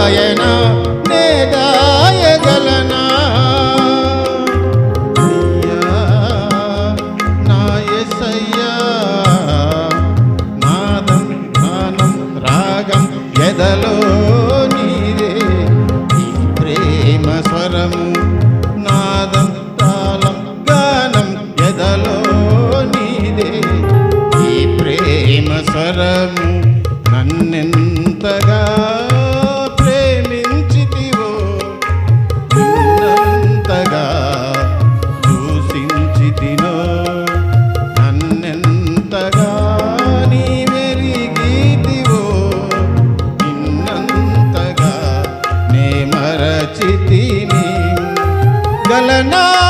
నారాయణ నే దాయగలనా ఎదలో నీరే నీ ప్రేమ స్వరము నాదం తాళం గానం ఎదలో నీరే నీ ప్రేమ స్వరము. நலனா